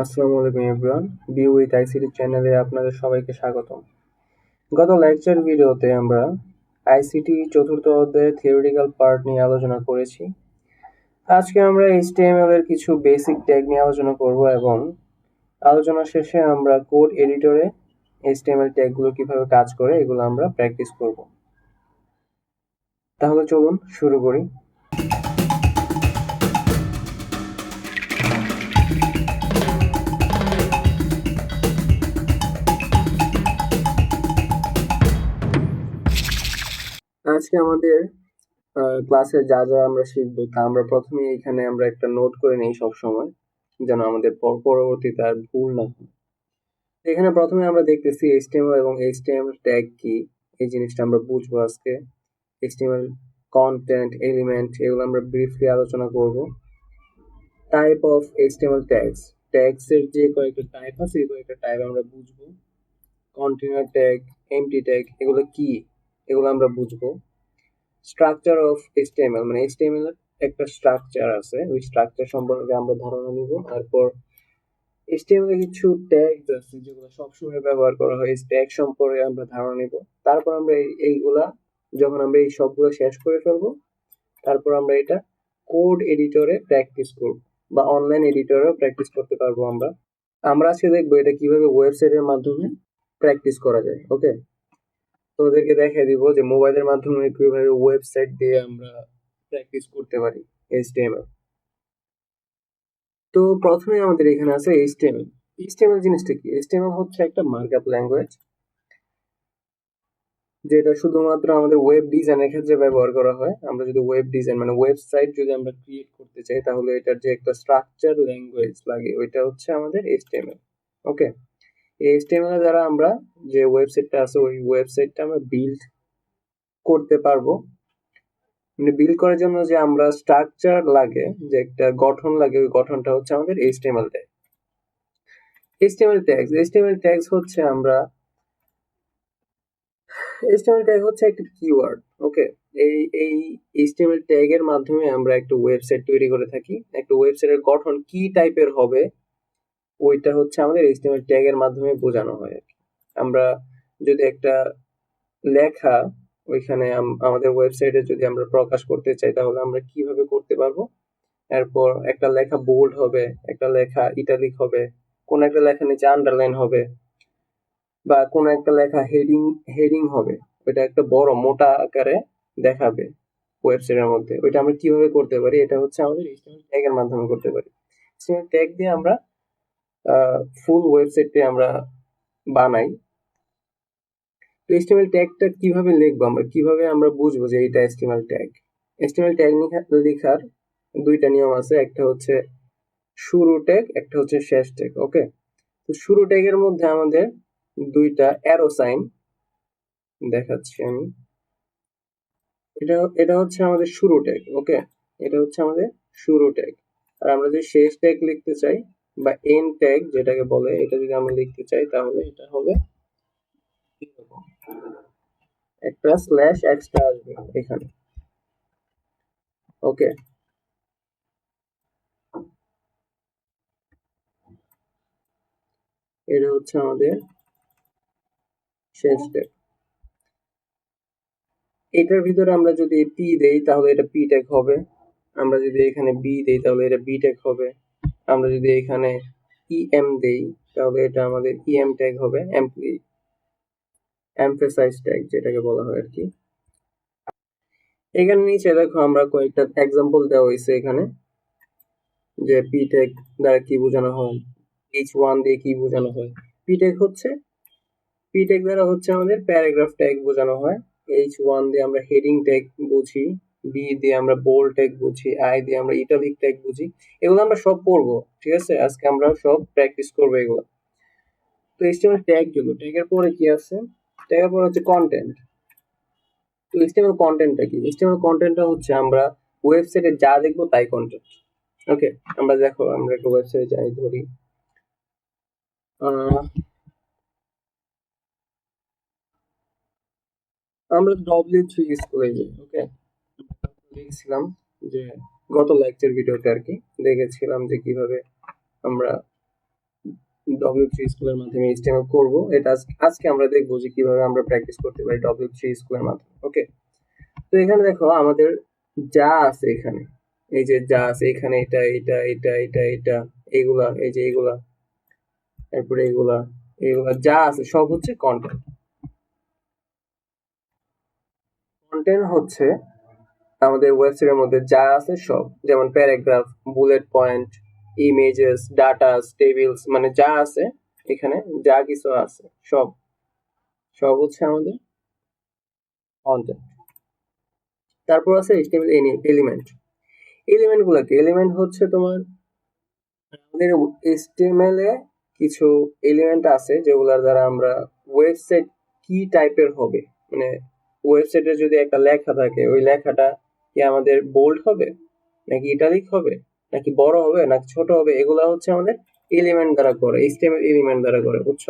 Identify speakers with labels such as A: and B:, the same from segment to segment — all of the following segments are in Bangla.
A: আসসালামু আলাইকুম এভরিওয়ান বি উইথ আইসিটি চ্যানেলে আপনাদের সবাইকে স্বাগতম। গত লেকচার ভিডিওতে আমরা আইসিটি চতুর্থ অধ্যায়ের থিওরিটিক্যাল পার্ট নিয়ে আলোচনা করেছি। আজকে আমরা এইচটিএমএল এর কিছু বেসিক ট্যাগ নিয়ে আলোচনা করব এবং আলোচনা শেষে আমরা কোড এডিটরে এইচটিএমএল ট্যাগগুলো কীভাবে কাজ করে এগুলো আমরা প্র্যাকটিস করব। তাহলে চলুন শুরু করি। আজকে আমাদের ক্লাসে যা যা আমরা শিখব, তা আমরা প্রথমে এখানে আমরা একটা নোট করে নেই সব সময় যেন আমাদের পর- পরবর্তীতে আর ভুল না হয়। এখানে প্রথমে আমরা দেখতেছি HTML এবং HTML ট্যাগ কি, এই জিনিসটা আমরা বুঝব আজকে। HTML কন্টেন্ট এলিমেন্ট এগুলো আমরা ব্রিফলি আলোচনা করব। Type of HTML tags tags এর যে কয়েকটা টাইপ আছে, এই কয়েকটা টাইপ আমরা বুঝব। কন্টেনার ট্যাগ এমটি ট্যাগ এগুলো কি, এগুলো আমরা বুঝব। স্ট্রাকচার অফ HTML মানে HTML এর একটা স্ট্রাকচার আছে, ওই স্ট্রাকচার সম্পর্কে আমরা ধারণা নিব। তারপর HTML এর কিছু ট্যাগস আছে, যেগুলো সবসময় ব্যবহার করা হয়। ট্যাগ সম্পর্কে আমরা ধারণা নিব। তারপর আমরা এই- এইগুলা, যখন আমরা এই সবগুলো শেষ করে ফেলব, তারপর আমরা এটা কোড এডিটরে প্র্যাকটিস করব, বা অনলাইন এডিটরেও প্র্যাকটিস করতে পারব আমরা। আমরা আজকে দেখব এটা কীভাবে ওয়েবসাইটের মাধ্যমে প্র্যাকটিস করা যায় ওকে তোমাদেরকে দেখাই দিব যে মোবাইলের মাধ্যমে কীভাবে ওয়েবসাইট দিয়ে আমরা প্র্যাকটিস করতে পারি HTML তো প্রথমে আমাদের এখানে আছে HTML HTML জিনিসটা কি? HTML হচ্ছে একটা মার্কআপ ল্যাঙ্গুয়েজ যেটা শুধুমাত্র আমাদের ওয়েব ডিজাইনের ক্ষেত্রে ব্যবহার করা হয়। আমরা যদি ওয়েব ডিজাইন মানে ওয়েবসাইট যদি আমরা ক্রিয়েট করতে চাই, তাহলে এটার যে একটা স্ট্রাকচার ল্যাঙ্গুয়েজ লাগে, ওইটা হচ্ছে আমাদের HTML ওকে এই HTML এর দ্বারা আমরা যে ওয়েবসাইটটা আছে, ওই ওয়েবসাইটটা আমরা বিল্ড করতে পারব। মানে বিল্ড করার জন্য যে আমরা স্ট্রাকচার লাগে, যে একটা গঠন লাগে, ওই গঠনটা হচ্ছে আমাদের HTML tag HTML tags HTML tags হচ্ছে আমরা HTML ট্যাগ হচ্ছে একটা কিওয়ার্ড ওকে এই এই HTML ট্যাগ এর মাধ্যমে আমরা একটা ওয়েবসাইট তৈরি করে থাকি। একটা ওয়েবসাইটের গঠন কি টাইপের হবে ওইটা হচ্ছে আমাদের HTML ট্যাগ এর মাধ্যমে বোঝানো হয়। আমরা যদি একটা লেখা ওইখানে আম- আমাদের ওয়েবসাইটে যদি আমরা প্রকাশ করতে চাই, তাহলে আমরা কীভাবে করতে পারব? এরপর একটা লেখা বোল্ড হবে, একটা লেখা ইটালিক হবে, কোন একটা লেখা নিচে আন্ডারলাইন হবে, বা কোন একটা লেখা হেডিং হেডিং হবে, ওইটা একটা বড় মোটা আকারে দেখাবে ওয়েবসাইটের মধ্যে। ওইটা আমরা কীভাবে করতে পারি? এটা হচ্ছে আমাদের HTML ট্যাগ এর মাধ্যমে করতে পারি। ট্যাগ দিয়ে আমরা ফুল ওয়েবসাইটে আমরা বানাই। তো HTML ট্যাগটা কীভাবে লিখব আমরা? কীভাবে আমরা বুঝব যে এটা HTML ট্যাগ এস্টিমেল ট্যাগ লেখার দুইটা নিয়ম আছে। একটা হচ্ছে শুরু ট্যাগ একটা হচ্ছে শেষ ট্যাগ ওকে তো শুরু ট্যাগের মধ্যে আমাদের দুইটা অ্যারো সাইন দেখাচ্ছি আমি। এটা এটা হচ্ছে আমাদের শুরু ট্যাগ ওকে এটা হচ্ছে আমাদের শুরু ট্যাগ আর আমরা যদি শেষ ট্যাগ লিখতে চাই বা এন্ড ট্যাগ যেটাকে বলে, এটা যদি আমরা লিখতে চাই, তাহলে এটা হবে একটা স্ল্যাশ এক্সট্রা আসবে এখানে। ওকে এটা হচ্ছে আমাদের শেষ ট্যাগ এটার ভিতরে আমরা যদি পি দেই, তাহলে এটা পি ট্যাগ হবে। আমরা যদি এখানে বি দেই, তাহলে এটা বি ট্যাগ হবে। আমরা যদি এখানে ইএম দেই, তাহলে এটা আমাদের ইএম ট্যাগ হবে এমপ্লি এমফেসাইজ ট্যাগ যেটাকে বলা হয় আর কি এখানে নিচে দেখো আমরা কয়েকটা এক্সাম্পল দেওয়া হয়েছে এখানে, যে পি ট্যাগ দ্বারা কি বোঝানো হয় এইচ ওয়ান দিয়ে কি বোঝানো হয়। পি ট্যাগ হচ্ছে পি ট্যাগ দ্বারা হচ্ছে আমাদের প্যারাগ্রাফ ট্যাগ বোঝানো হয়। এইচ ওয়ান দিয়ে আমরা হেডিং ট্যাগ বুঝি। বি দিয়ে আমরা বোল ট্যাগ বুঝি আই দিয়ে আমরা ইটালিক ট্যাগ বুঝি, এগুলো আমরা সব পড়ব, ঠিক আছে? আজকে আমরা সব প্র্যাকটিস করব এগুলো। তো HTML ট্যাগগুলো ট্যাগের পরে কি আছে? ট্যাগের পরে হচ্ছে কন্টেন্ট তো HTML কন্টেন্টটা কি? HTML কন্টেন্টটা হচ্ছে আমরা ওয়েবসাইটে যা দেখব তাই কন্টেন্ট ওকে আমরা দেখো, আমরা একটা ওয়েবসাইটে যাই, ধরি। আমরা ডব্লিউ থ্রি স্কুলে যাই ওকে দেখছিলাম যে গত লেকচার ভিডিওতে আর কি দেখেছিলাম যে কীভাবে আমরা ডব্লিউ থ্রি স্কুলের মাধ্যমে এইচটিএমএল করব। এটা আজকে আমরা দেখব যে কীভাবে আমরা প্র্যাকটিস করতে পারি ডব্লিউ থ্রি স্কুলের মাধ্যমে ওকে তো এখানে দেখো আমাদের যা আছে এখানে, এই যে যা আছে এখানে এটা এটা এটা এটা এটা, এগুলা, এই যে এগুলা তারপরে এগুলা এগুলা যা আছে সব হচ্ছে কন্টেন্ট কন্টেন্ট হচ্ছে আমাদের ওয়েবসাইটের মধ্যে যা আছে সব, যেমন paragraph bullet point images datas tables মানে যা আছে এখানে, যা কিছু আছে, সব। সব হচ্ছে আমাদের কন্টেন্ট তারপর আছে HTML এলিমেন্ট এলিমেন্টগুলো কি? এলিমেন্ট হচ্ছে তোমার আমাদের HTML এ কিছু এলিমেন্ট আছে যেগুলোর দ্বারা আমরা ওয়েবসাইট কি টাইপের হবে? মানে ওয়েবসাইটে যদি একটা লেখা থাকে, ওই লেখাটা কি আমাদের বোল্ড হবে? নাকি ইটালিক হবে? নাকি বড় হবে? নাকি ছোট হবে? এগুলা হচ্ছে আমাদের এলিমেন্ট দ্বারা করে HTML এলিমেন্ট দ্বারা করে, বুঝছ?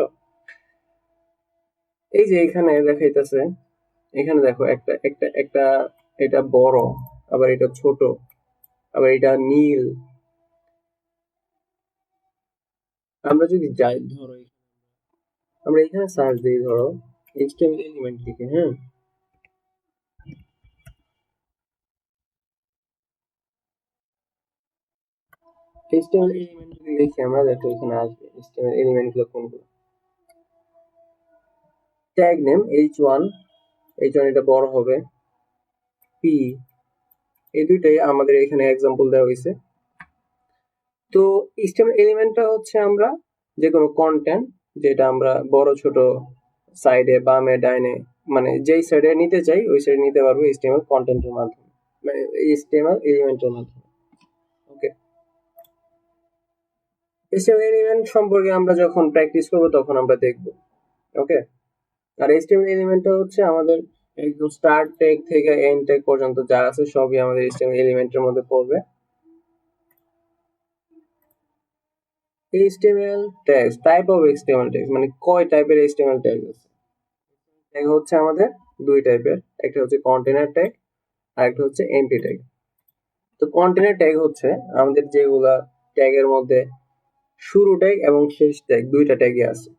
A: এই যে এখানে দেখাইতেছে, এখানে দেখো একটা একটা একটা, এটা বড়, আবার এটা ছোট, আবার এটা নীল। আমরা যদি যাই, ধরো আমরা এখানে সার্চ দিই, ধরো HTML এলিমেন্ট থেকে হ্যাঁ? HTML এলিমেন্ট যদি লিখি আমরা দেখো এখানে আসবে। HTML এলিমেন্টগুলো কোনগুলো? ট্যাগ নেম h1 h1 এটা বড় হবে। P, এই দুইটাই আমাদের এখানে এক্সাম্পল দেওয়া হয়েছে। তো HTML এলিমেন্টটা হচ্ছে আমরা যে কোনো কন্টেন্ট যেটা আমরা বড়, ছোট সাইডে বামে ডাইনে মানে যেই সাইডে নিতে চাই, ওই সাইডে নিতে পারব HTML কন্টেন্টের মাধ্যমে। মানে HTML এলিমেন্টের মাধ্যমে। HTML এলিমেন্ট সম্পর্কে আমরা যখন প্র্যাকটিস করব, তখন আমরা দেখব। ওকে আর HTML এলিমেন্টটা হচ্ছে আমাদের একদম স্টার্ট ট্যাগ থেকে এন্ড ট্যাগ পর্যন্ত যা আছে, সবই আমাদের HTML এলিমেন্টের মধ্যে পড়বে। HTML tags type of HTML tags মানে কয় টাইপের HTML ট্যাগ আছে? ট্যাগ হচ্ছে আমাদের দুই টাইপের একটা হচ্ছে কন্টেনার ট্যাগ আর একটা হচ্ছে এমপি ট্যাগ তো কন্টেনার ট্যাগ হচ্ছে আমাদের যেগুলা ট্যাগের মধ্যে শুরু ট্যাগ এবং শেষ ট্যাগ দুইটা ট্যাগই আছে।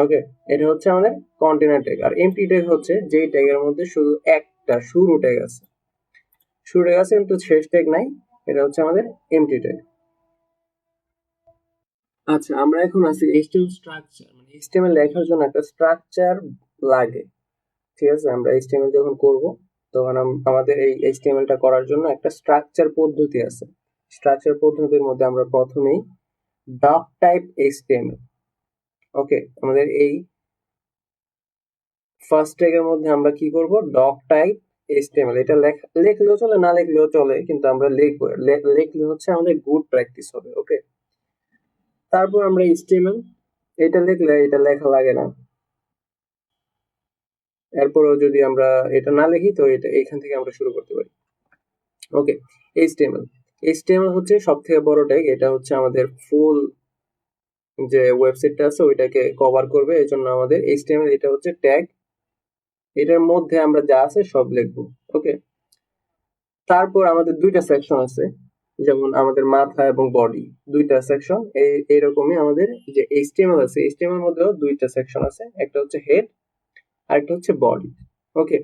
A: ওকে এটা হচ্ছে আমাদের কন্টেনার ট্যাগ আর এমপি ট্যাগ হচ্ছে যেই ট্যাগের মধ্যে শুধু একটা শুরু ট্যাগ আছে। শুরু ট্যাগ আছে কিন্তু শেষ ট্যাগ নাই, এটা হচ্ছে আমাদের এমটি ট্যাগ আচ্ছা আমরা এখন আছি HTML স্ট্রাকচার মানে HTML লেখার জন্য একটা স্ট্রাকচার লাগে। ঠিক আছে? আমরা HTML যখন করব, তখন আম- আমাদের এই HTML টা করার জন্য একটা স্ট্রাকচার পদ্ধতি আছে। স্ট্রাকচার পদ্ধতির মধ্যে আমরা প্রথমেই ডক টাইপ HTML ওকে আমাদের এই ফার্স্ট ট্যাগের মধ্যে আমরা কি করব? ডক টাইপ HTML, এটা লেখ- লিখলেও চলে, না লিখলেও চলে, কিন্তু আমরা লিখব লিখলে হচ্ছে আমাদের গুড প্র্যাকটিস হবে ওকে তারপর আমরা HTML, এটা লিখলে এটা লেখা লাগে না। এরপরও যদি আমরা এটা না লিখি, তো এটা, এখান থেকে আমরা শুরু করতে পারি ওকে HTML HTML হচ্ছে সব থেকে বড় ট্যাগ এটা হচ্ছে আমাদের ফুল যে ওয়েবসাইটটা আছে, ওইটাকে কভার করবে এই জন্য আমাদের HTML এটা হচ্ছে ট্যাগ এটার মধ্যে আমরা যা আছে সব লিখব ওকে তারপর আমাদের দুইটা সেকশন আছে, যেমন আমাদের মাথা এবং বডি দুইটা সেকশন এই এইরকমই আমাদের যে HTML আছে এর মধ্যেও দুইটা সেকশন আছে, একটা হচ্ছে হেড আর একটা হচ্ছে বডি ওকে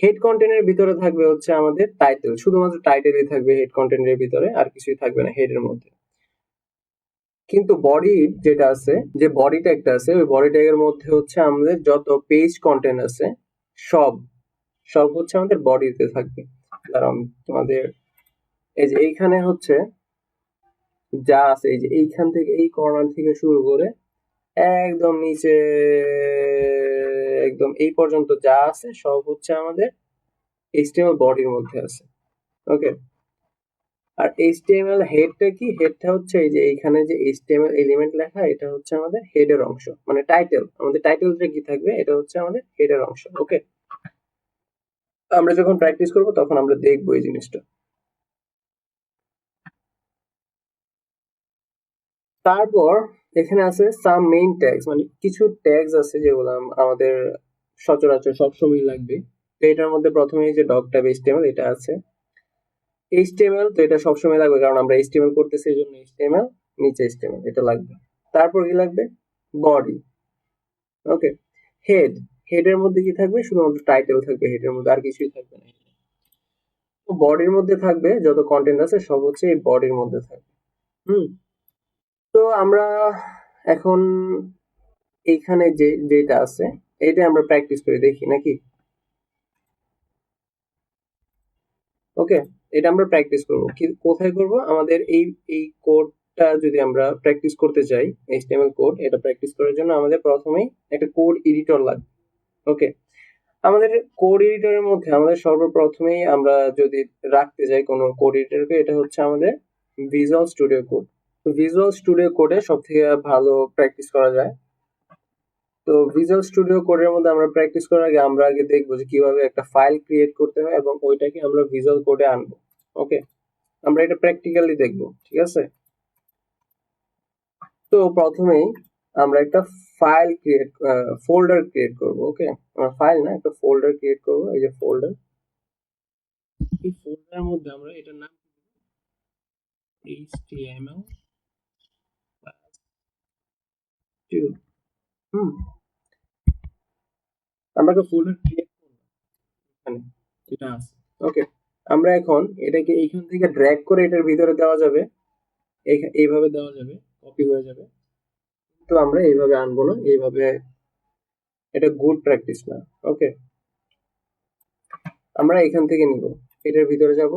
A: হেড কন্টেন্টের ভিতরে থাকবে হচ্ছে আমাদের টাইটেল শুধুমাত্র টাইটেলই থাকবে হেড কন্টেন্টের ভিতরে, আর কিছুই থাকবে না হেডের মধ্যে। কিন্তু বডি যেটা আছে, যে বডি ট্যাগটা আছে, ওই বডি ট্যাগের মধ্যে হচ্ছে আমাদের যত পেজ কন্টেন্ট আছে, সব সব হচ্ছে আমাদের বডিতে থাকবে। কারণ তোমাদের, এই যে এইখানে হচ্ছে যা আছে, এই যে এইখান থেকে, এই কর্নার থেকে শুরু করে একদম নিচে একদম এই পর্যন্ত যা আছে সব হচ্ছে আমাদের HTML বডির মধ্যে আছে। ওকে আর HTML হেডটা কি? হেডটা হচ্ছে এই যে এইখানে যে HTML এলিমেন্ট লেখা, এটা হচ্ছে আমাদের হেডের অংশ। মানে টাইটেল আমাদের টাইটেলটা কি থাকবে? এটা হচ্ছে আমাদের হেডের অংশ। ওকে আমরা যখন প্র্যাকটিস করব, তখন আমরা দেখব এই জিনিসটা। তারপর এখানে আছে সাম মেইন ট্যাগস মানে কিছু ট্যাগস আছে যেগুলো আমাদের সচরাচর সবসময় লাগবে। তো এটার মধ্যে প্রথমে যে ডগ ট্যাব HTML, এটা আছে। HTML তো এটা সবসময় লাগবে, কারণ আমরা HTML করতেছি এই জন্য HTML, নিচে HTML, এটা লাগবে। তারপর কি লাগবে? বডি ওকে হেড হেডের মধ্যে কি থাকবে? শুধুমাত্র টাইটেল থাকবে হেডের মধ্যে আর কিছুই থাকবে না। বডির মধ্যে থাকবে, যত কন্টেন্ট আছে, সব হচ্ছে এই বডির মধ্যে থাকবে। হুম তো আমরা এখন এইখানে যে, যেটা আছে, এটা আমরা প্র্যাকটিস করে দেখি, নাকি? ওকে এটা আমরা প্র্যাকটিস করব। কোথায় করব? আমাদের এই এই কোডটা যদি আমরা প্র্যাকটিস করতে চাই এইচটিএমএল কোড এটা প্র্যাকটিস করার জন্য আমাদের প্রথমেই একটা কোড এডিটর লাগবে ওকে আমাদের কোড এডিটরের মধ্যে আমাদের সর্বপ্রথমেই আমরা যদি রাখতে যাই কোনো কোড এডিটরকে এটা হচ্ছে আমাদের ভিজুয়াল স্টুডিও কোড তো ভিজুয়াল স্টুডিও কোডে সব থেকে ভালো প্র্যাকটিস করা যায়। তো ভিজুয়াল স্টুডিও কোডের মধ্যে আমরা প্র্যাকটিস করার আগে আমরা আগে দেখব যে কীভাবে একটা ফাইল ক্রিয়েট করতে হয় এবং ওইটাকে আমরা ভিজুয়াল কোডে আনব। ওকে আমরা এটা প্র্যাকটিক্যালি দেখব, ঠিক আছে? তো প্রথমেই আমরা একটা ফাইল ক্রিয়েট ফোল্ডার ক্রিয়েট করব ওকে আমরা ফাইল না, একটা ফোল্ডার ক্রিয়েট করব, এই যে ফোল্ডার এই ফোল্ডারের মধ্যে আমরা এটার নাম html হুম। আমরা একটা ফোল্ডার ক্রিয়েট করব এখানে যেটা আছে। ওকে আমরা এখন এটাকে এইখান থেকে ড্র্যাগ করে এটার ভিতরে দেওয়া যাবে। এইভাবে দেওয়া যাবে কপি হয়ে যাবে। তো আমরা এইভাবে আনব না এইভাবে এটা গুড প্র্যাকটিস না। ওকে আমরা এখান থেকে নিব এটার ভিতরে যাব।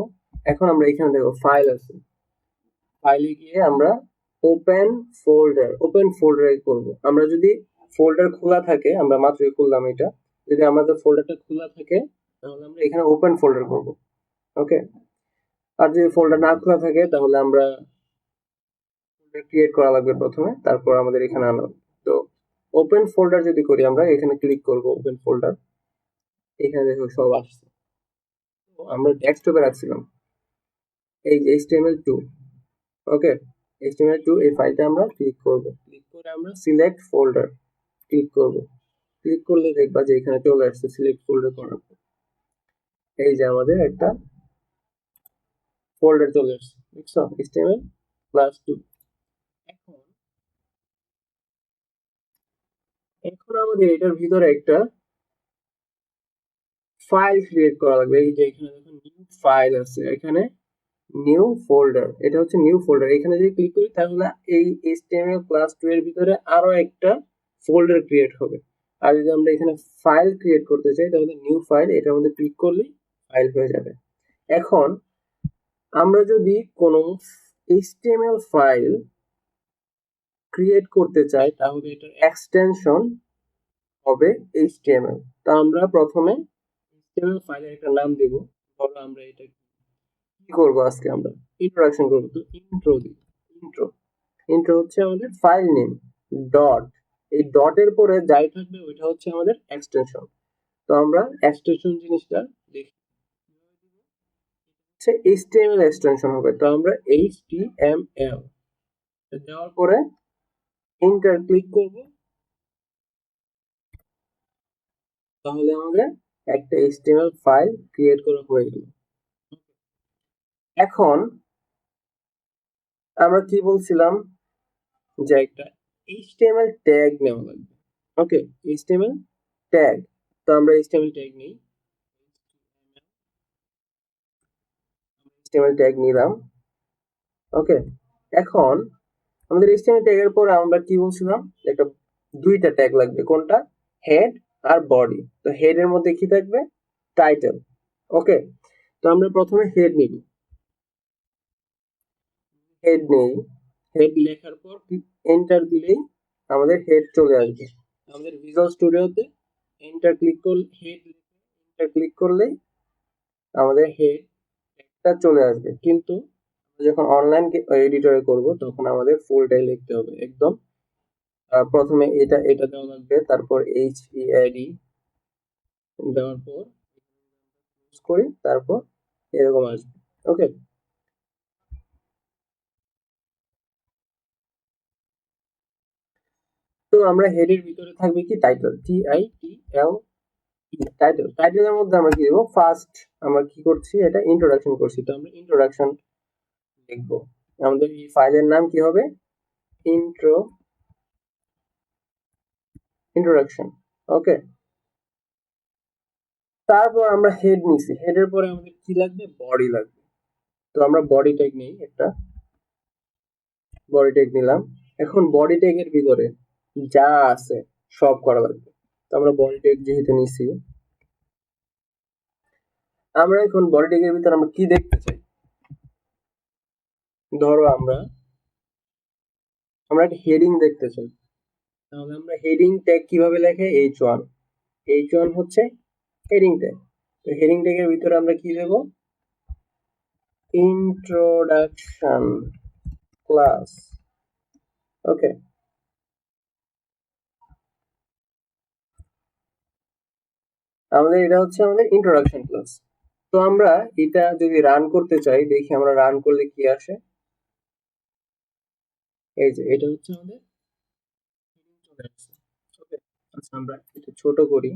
A: এখন আমরা এখানে দেখো ফাইল আছে। ফাইলে গিয়ে আমরা ওপেন ফোল্ডার ওপেন ফোল্ডারে করব। আমরা যদি ফোল্ডার খোলা থাকে, আমরা মাত্রই খুললাম এটা। যদি আমাদের ফোল্ডারটা খোলা থাকে, তাহলে আমরা এখানে ওপেন ফোল্ডার করব। ওকে আর যদি ফোল্ডার না খোলা থাকে, তাহলে আমরা ক্রিয়েট করা লাগবে প্রথমে, তারপর আমাদের এখানে আনা তো ওপেন ফোল্ডার যদি করি আমরা, এখানে ক্লিক করব ওপেন ফোল্ডার এখানে দেখো সব আসছে। আমরা ডেস্কটপে রাখছিলাম। এই যে HTML2 ওকে HTML2 এই ফাইলটা আমরা ক্লিক করব। ক্লিক করে আমরা সিলেক্ট ফোল্ডার ক্লিক করব। ক্লিক করলে দেখবা যে এখানে চলে আসছে সিলেক্ট ফোল্ডার করার এই যে আমাদের একটা ফোল্ডার চলে আসছে, দেখছ? HTML প্লাস টু এখন এখন আমাদের এটার ভিতরে একটা ফাইল ক্রিয়েট করা লাগবে। এই যে এখানে দেখুন নিউ ফাইল আছে। এখানে নিউ ফোল্ডার, এটা হচ্ছে নিউ ফোল্ডার। এখানে যদি ক্লিক করি, তাহলে এই এইচটিএমএল ক্লাস 2 এর ভিতরে আরও একটা ফোল্ডার ক্রিয়েট হবে। আর যদি আমরা এখানে ফাইল ক্রিয়েট করতে চাই, তাহলে নিউ ফাইল এটার মধ্যে ক্লিক করলেই ফাইল হয়ে যাবে। এখন, আমরা যদি কোনো এইচটিএমএল ফাইল ক্রিয়েট করতে চাই, তাহলে এটার এক্সটেনশন হবে HTML তো আমরা প্রথমে HTML ফাইলের একটা নাম দেব। ধরো আমরা এটা কি করব আজকে আমরা? ইন্ট্রোডাকশন করব তো ইন্ট্রো ইন্ট্রো ইন্ট্রো হচ্ছে আমাদের ফাইল নেম ডট এই ডটের পরে যাই থাকবে, ওইটা হচ্ছে আমাদের এক্সটেনশন তো আমরা এক্সটেনশন জিনিসটা দেখি। হচ্ছে HTML এক্সটেনশন হবে, তো আমরা HTML দেওয়ার পরে এন্টার ক্লিক করব। তাহলে আমাদের একটা HTML ফাইল ক্রিয়েট করা হয়ে গেল। এখন আমরা কি বলছিলাম? যে একটা HTML ট্যাগ নেওয়া লাগবে। ওকে HTML ট্যাগ তো আমরা HTML ট্যাগ নেই। HTML ট্যাগ নিলাম। ওকে এখন আমাদের HTML ট্যাগের পর আমরা কি বলছিলাম? একটা দুইটা ট্যাগ লাগবে। কোনটা? হেড আর বডি তো হেড এর মধ্যে কি থাকবে? টাইটেল ওকে তো আমরা প্রথমে হেড নিব। হেড নেই হেড লেখার পর এন্টার দিলেই আমাদের হেড চলে আসবে। আমাদের ভিজুয়াল স্টুডিওতে এন্টার ক্লিক করলে হেড এন্টার ক্লিক করলেই আমাদের হেড একটা চলে আসবে। কিন্তু যখন অনলাইন এডিটরে করব তখন আমাদের ফুলটাই লিখতে হবে। একদম প্রথমে এটা এটা দেওয়া লাগবে তারপর এইচ ই আইডি দেওয়ার পর করি তারপর এরকম আসবে। ওকে তো আমরা হেডের ভিতরে থাকবে কি? Title T I T L title টাইটেলের মধ্যে আমরা কি দেবো? ফার্স্ট আমরা কি করছি? এটা ইন্ট্রোডাকশন করছি। তো আমরা ইন্ট্রোডাকশন লিখব আমাদের এই ফাইলের নাম কি হবে? ইন্ট্রো ইন্ট্রোডাকশন ওকে তারপর আমরা হেড নিছি। হেডের পরে আমাদের কি লাগবে? বডি লাগবে। তো আমরা বডি ট্যাগ নেই একটা। বডি ট্যাগ নিলাম। এখন বডি ট্যাগের ভিতরে যা আছে সব করা লাগবে। তো আমরা বডি যেহেতু নিছি, আমরা এখন বডি ট্যাগের ভিতরে আমরা কি দেখতে চাই? ধরো আমরা আমরা একটা হেডিং দেখতে চাই। তাহলে আমরা হেডিং ট্যাগ কীভাবে লেখে? এইচ ওয়ান এইচ ওয়ান হচ্ছে হেডিং ট্যাগ তো হেডিং ট্যাগের ভিতরে আমরা কি দেব? ইন্ট্রোডাকশন ক্লাস ওকে আমাদের এটা হচ্ছে আমাদের ইন্ট্রোডাকশন ক্লাস তো আমরা এটা যদি রান করতে চাই, দেখি আমরা রান করলে কি আসে? এই যে, এটা হচ্ছে আমাদের আচ্ছা আমরা এটা ছোট করি।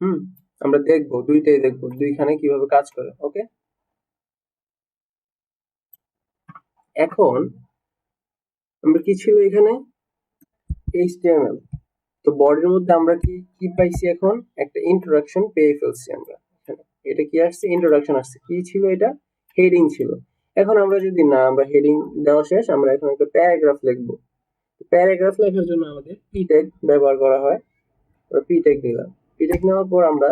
A: হুম, আমরা দেখব, দুইটাই দেখব, দুইখানে কীভাবে কাজ করে ওকে এখন আমরা কি ছিল এখানে? এইচটিএমএল তো বডির মধ্যে আমরা কি কি পাইছি এখন? একটা ইন্ট্রোডাকশন পেয়ে ফেলছি আমরা। এটা কি আসছে? ইন্ট্রোডাকশন আসছে। কি ছিল এটা? হেডিং ছিল। এখন আমরা যদি না, আমরা হেডিং দেওয়া শেষ, আমরা এখন একটা প্যারাগ্রাফ লিখব। প্যারাগ্রাফ লেখার জন্য আমাদের পি ট্যাগ ব্যবহার করা হয়। আমরা পি ট্যাগ নিলাম। পি ট্যাগ নেওয়ার পর আমরা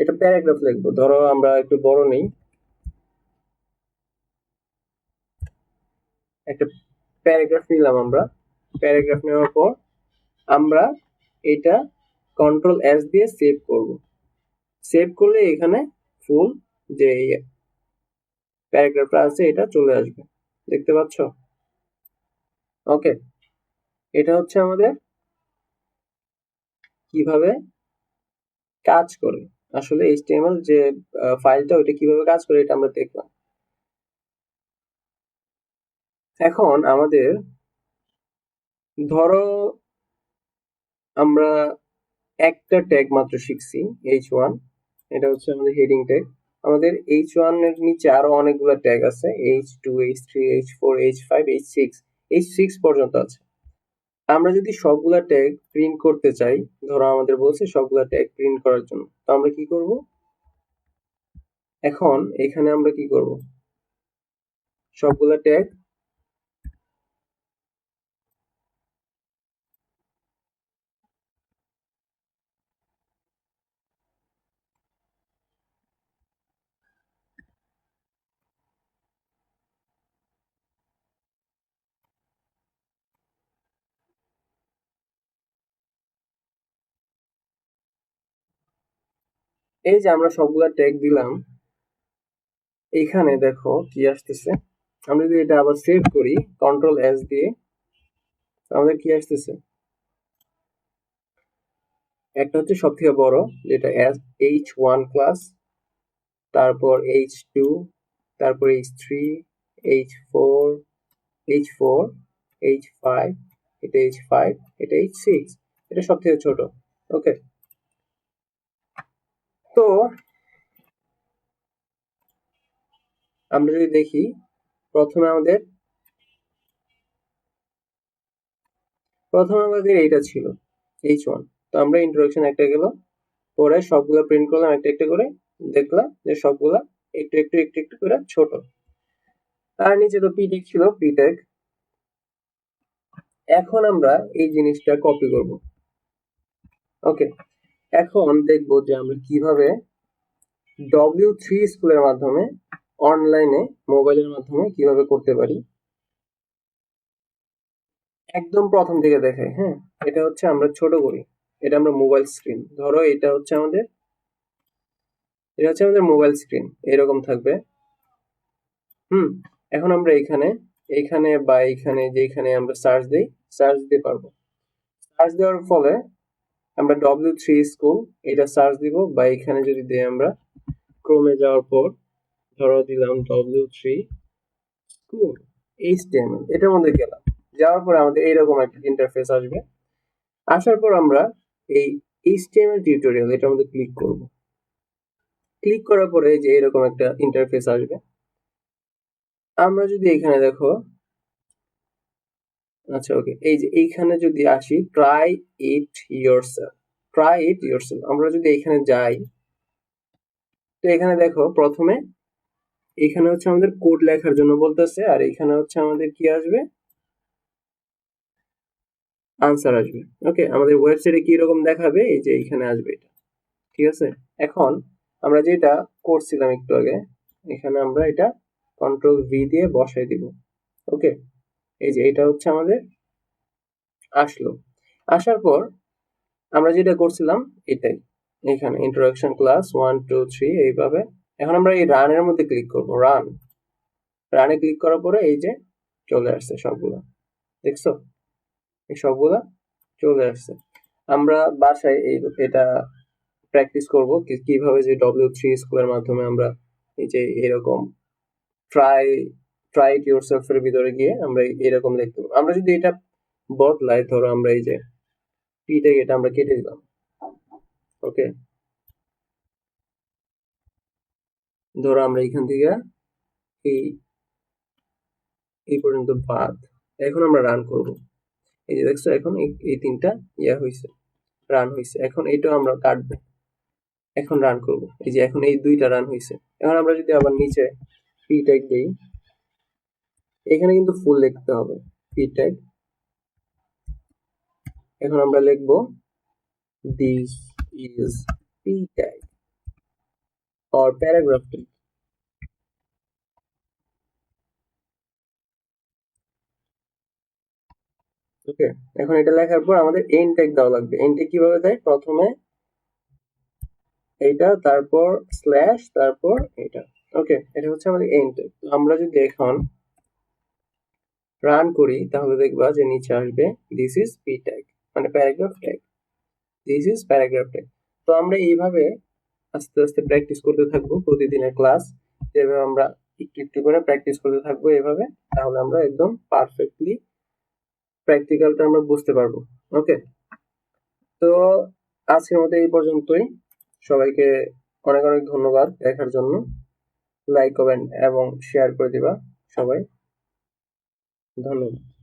A: এটা প্যারাগ্রাফ লিখব। ধরো আমরা একটু বড় নেই। একটা প্যারাগ্রাফ নিলাম আমরা। প্যারাগ্রাফ নেওয়ার পর আমরা এটা কন্ট্রোল এস দিয়ে সেভ করব। সেভ করলে এখানে ফুল যে প্যারাগ্রাফটা আছে এটা চলে আসবে। দেখতে পাচ্ছ? ওকে। এটা হচ্ছে আমাদের কীভাবে কাজ করে। আসলে এইচটিএমএল যে ফাইলটা ওইটা কীভাবে কাজ করে এটা আমরা দেখলাম। এখন আমাদের, ধরো আমরা একটা ট্যাগ মাত্র শিখছি এইচ ওয়ান এটা হচ্ছে আমাদের হেডিং ট্যাগ আমাদের এইচ ওয়ানের নিচে আরও অনেকগুলো ট্যাগ আছে H two H three H four H five H six H six পর্যন্ত আছে। আমরা যদি সবগুলা ট্যাগ প্রিন্ট করতে চাই, ধরো আমাদের বলছে সবগুলা ট্যাগ প্রিন্ট করার জন্য, তো আমরা কি করব? এখন এখানে আমরা কি করব? সবগুলা ট্যাগ এই যে আমরা সবগুলা ট্যাগ দিলাম, এখানে দেখো কি আসতেছে। আমরা যদি এটা আবার সেভ করি কন্ট্রোল এস দিয়ে, আমাদের কি আসতেছে? একটা হচ্ছে সব থেকে বড়, যেটা এস এইচ ওয়ান ক্লাস তারপর এইচ টু তারপর H three H four H four H five এটা এইচ ফাইভ এটা এইচ সিক্স এটা সব থেকে ছোট। ওকে তো আমরা যদি দেখি, প্রথমে আমাদের প্রথমে আমাদের এইটা ছিল এইচ ওয়ান তো আমরা ইন্ট্রোডাকশন একটা গেল, পরে সবগুলো প্রিন্ট করলাম, একটা একটা করে দেখলাম যে সবগুলা একটু একটু একটু একটু করে ছোট। তার নিচে তো পিটেক ছিল পিটেক এখন আমরা এই জিনিসটা কপি করব। ওকে এখন দেখব যে আমরা কীভাবে ডব্লিউ থ্রি স্কুলের মাধ্যমে অনলাইনে মোবাইলের মাধ্যমে কীভাবে করতে পারি। একদম প্রথম থেকে দেখে হ্যাঁ? এটা হচ্ছে আমরা ছোট করি। এটা আমরা মোবাইল স্ক্রিন ধরো এটা হচ্ছে আমাদের, এটা হচ্ছে আমাদের মোবাইল স্ক্রিন এরকম থাকবে। হুম? এখন আমরা এখানে এখানে বা এখানে যেখানে আমরা সার্চ দিই সার্চ দিতে পারব। সার্চ দেওয়ার ফলে আমরা ডব্লিউ থ্রি স্কুল এটা সার্চ দিব, বা এখানে যদি দিই আমরা, ক্রোমে যাওয়ার পর, ধরো দিলাম ডব্লিউ থ্রি স্কুল এইচটিএমএল এটার মধ্যে গেলাম। যাওয়ার পর আমাদের এইরকম একটা ইন্টারফেস আসবে। আসার পর আমরা এই এইচটিএমএল টিউটোরিয়াল এটার মধ্যে ক্লিক করব। ক্লিক করার পরে যে এরকম একটা ইন্টারফেস আসবে। আমরা যদি এখানে দেখো আচ্ছা ওকে। এই যে এইখানে যদি আসি try it yourself try it yourself আমরা যদি এখানে যাই, তো এখানে দেখো প্রথমে এখানে হচ্ছে আমাদের কোড লেখার জন্য বলতেছে, আর এখানে হচ্ছে আমাদের কি আসবে? আনসার আসবে। ওকে, আমাদের ওয়েবসাইটে কি রকম দেখাবে? এই যে এখানে আসবে এটা। ঠিক আছে? এখন আমরা যেটা করছিলাম একটু আগে, এখানে আমরা এটা কন্ট্রোল ভি দিয়ে বসাই দিব। ওকে? এই যে এটা হচ্ছে আমাদের আসলো। আসার পর আমরা যেটা করছিলাম এটাই। এখানে introduction class one two three এইভাবে। এখন আমরা এই রানের মধ্যে ক্লিক করব রান রানে ক্লিক করার পরে এই যে চলে আসছে সবগুলো। দেখছ? এই সবগুলা চলে আসছে। আমরা বাসায় এই এটা প্র্যাকটিস করব কীভাবে যে ডব্লিউ থ্রি স্কুলের মাধ্যমে আমরা এই যে এরকম ট্রাই ট্রাই ইট ইউরসেলফ এর ভিতরে গিয়ে আমরা এরকম লিখতে আমরা যদি এটা বদলাই, ধরো আমরা এই যে পিটাকে এটা আমরা কেটে দিলাম। ওকে ধরো আমরা এখান থেকে এই এই পর্যন্ত বাদ, এখন আমরা রান করব। এই যে দেখছ, এখন এই তিনটা ইয়া হয়েছে রান হয়েছে এখন এইটাও আমরা কাটবো। এখন রান করব। এই যে এখন এই দুইটা রান হয়েছে এখন আমরা যদি আবার নিচে পি ট্যাগ দিই এখানে কিন্তু ফুল লিখতে হবে পি ট্যাগ এখন আমরা লিখব this is P tag or paragraph tag okay এখন এটা লেখার পর আমাদের এন ট্যাগ দেওয়া লাগবে। এন ট্যাগ কীভাবে দেয়? প্রথমে এইটা তারপর স্ল্যাশ তারপর এটা। ওকে এটা হচ্ছে আমাদের এন ট্যাগ আমরা যদি এখন রান করি, তাহলে দেখবা যে নিচে আসবে দিস ইজ পি ট্যাগ মানে paragraph tag this is paragraph tag তো আমরা এইভাবে আস্তে আস্তে প্র্যাকটিস করতে থাকব প্রতিদিনের ক্লাস যেভাবে আমরা একটু একটু করে প্র্যাকটিস করতে থাকব এভাবে, তাহলে আমরা একদম পারফেক্টলি প্র্যাকটিক্যালটা আমরা বুঝতে পারব ওকে তো আজকের মতো এই পর্যন্তই। সবাইকে অনেক অনেক ধন্যবাদ দেখার জন্য। লাইক কমেন্ট এবং শেয়ার করে দিবা সবাই। ধন্যবাদ